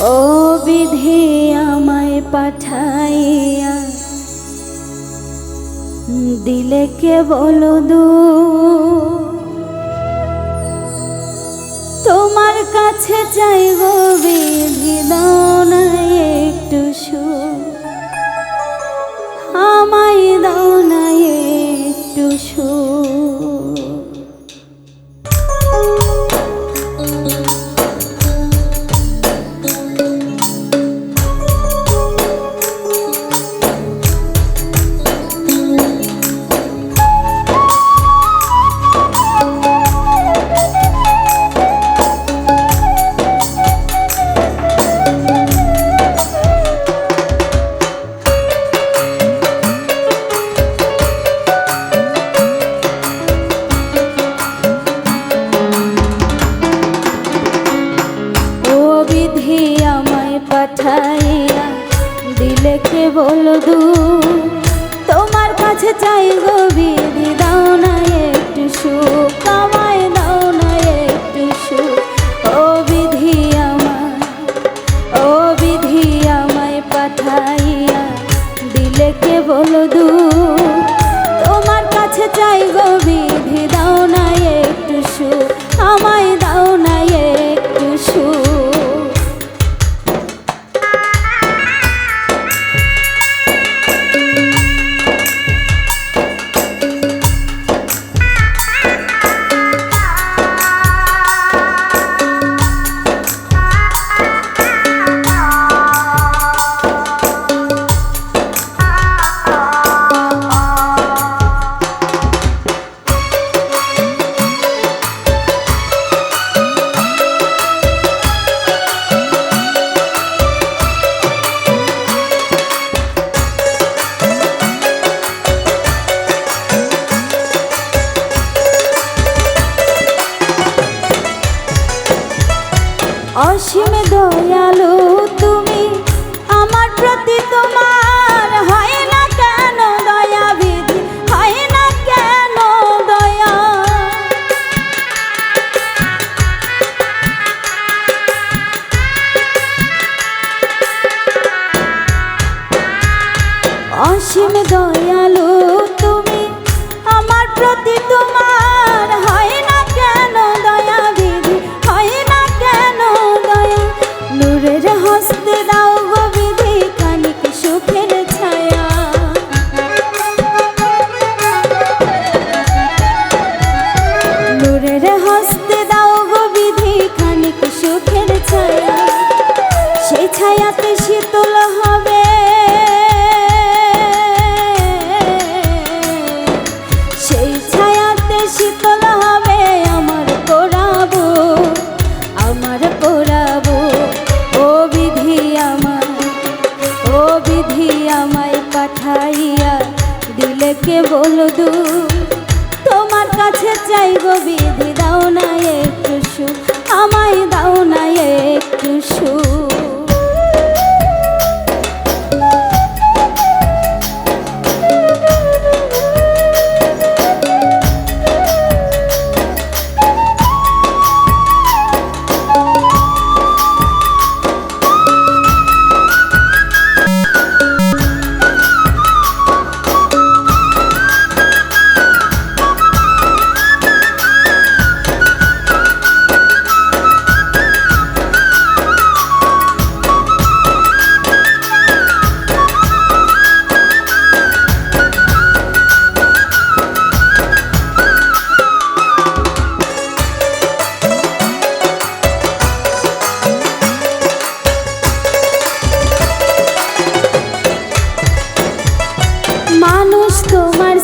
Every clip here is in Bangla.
ও বিধি আমায় পাঠাইয়া দিলে কে বলো দু তোমার কাছে চাইব বিধি না একটু সু আমায় দাও না একটু সু পাঠাইয়া দিলে কে বলো দু তোমার কাছে চাই গো বিধি অসীম দয়ালু তুমি, আমার প্রতি তোমার হয় না কেন দয়া বিধি হয় না কেন দয়া? অসীম দয়ালু শীতল হবে আমার পোড়াবো আমার পোড়াবো। ও বিধি আমার, ও বিধি আমায় পাঠাইয়া দিলে কে বলদু? তোমার কাছে চাইব বিধি, দাও না একটু আমায় দাও না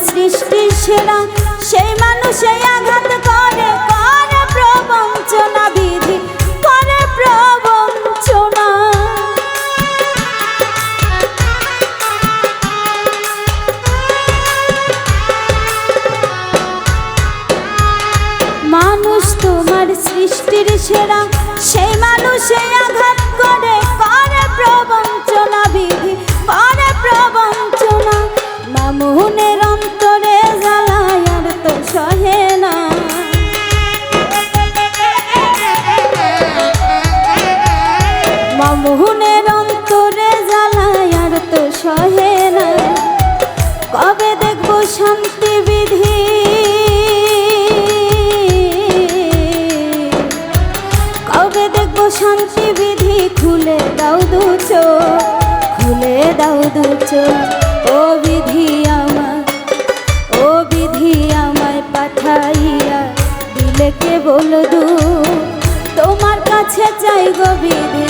সৃষ্টি সেরা সেই মানুষে আঘাত বিধি। দেখব শান্তি বিধি, খুলে দু খুলে ও বিধি আমার ও বিধি পাঠাইয়া দু তোমার কাছে চাই গো বিধি।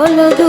solo